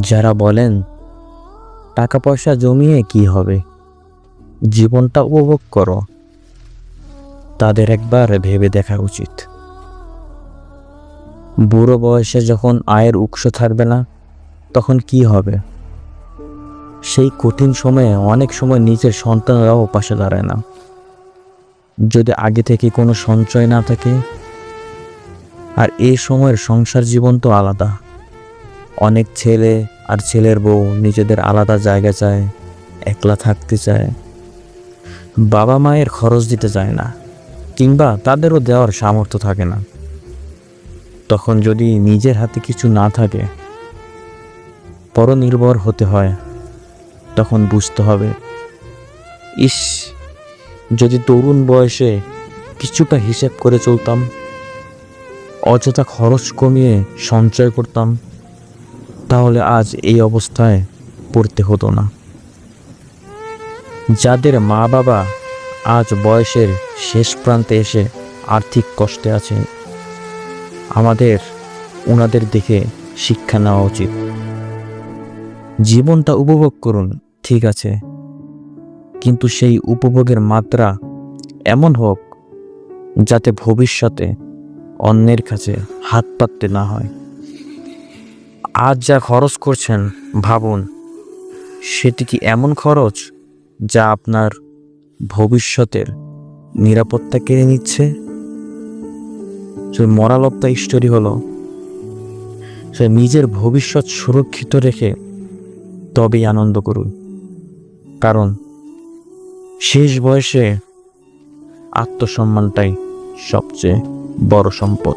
যারা বলেন টাকা পয়সা জমিয়ে কি হবে? জীবনটা উপভোগ করো। তাদের একবার ভেবে দেখা উচিত। বুড়ো বয়সে যখন আয়ের উৎস থাকবে না, তখন কি হবে? সেই কঠিন সময়ে অনেক সময় নিজের সন্তানরাও পাশে দাঁড়ায় না। যদি আগে থেকে কোনো সঞ্চয় না থাকে, আর এই সময়ের সংসার জীবন তো আলাদা। অনেক ছেলে আর ছেলের বউ নিজেদের আলাদা জায়গা চায়, একলা থাকতে চায়। বাবা মায়ের খরচ দিতে চায় না, কিংবা তাদেরও দেওয়ার সামর্থ্য থাকে না। তখন যদি নিজের হাতে কিছু না থাকে, পরনির্ভর হতে হয়, তখন বুঝতে হবে, ইস, যদি তরুণ বয়সে কিছুটা হিসেব করে চলতাম, অযথা খরচ কমিয়ে সঞ্চয় করতাম তাহলে আজ এই অবস্থায় পড়তে হতো না। যাদের মা বাবা আজ বয়সের শেষ প্রান্তে এসে আর্থিক কষ্টে আছে, আমাদের ওনাদের দেখে শিক্ষা নেওয়া উচিত। জীবনটা উপভোগ করুন, ঠিক আছে। কিন্তু সেই উপভোগের মাত্রা এমন হোক, যাতে ভবিষ্যতে অন্যের কাছে হাত পাততে না হয়। আজ যা খরচ করছেন, ভাবুন, সেটি কি এমন খরচ যা আপনার ভবিষ্যতের নিরাপত্তা কেড়ে নিচ্ছে? মরাল অফ দ্য স্টোরি হলো সে নিজের ভবিষ্যৎ সুরক্ষিত রেখে তবেই আনন্দ করুন। কারণ শেষ বয়সে আত্মসম্মানটাই সবচেয়ে বড় সম্পদ।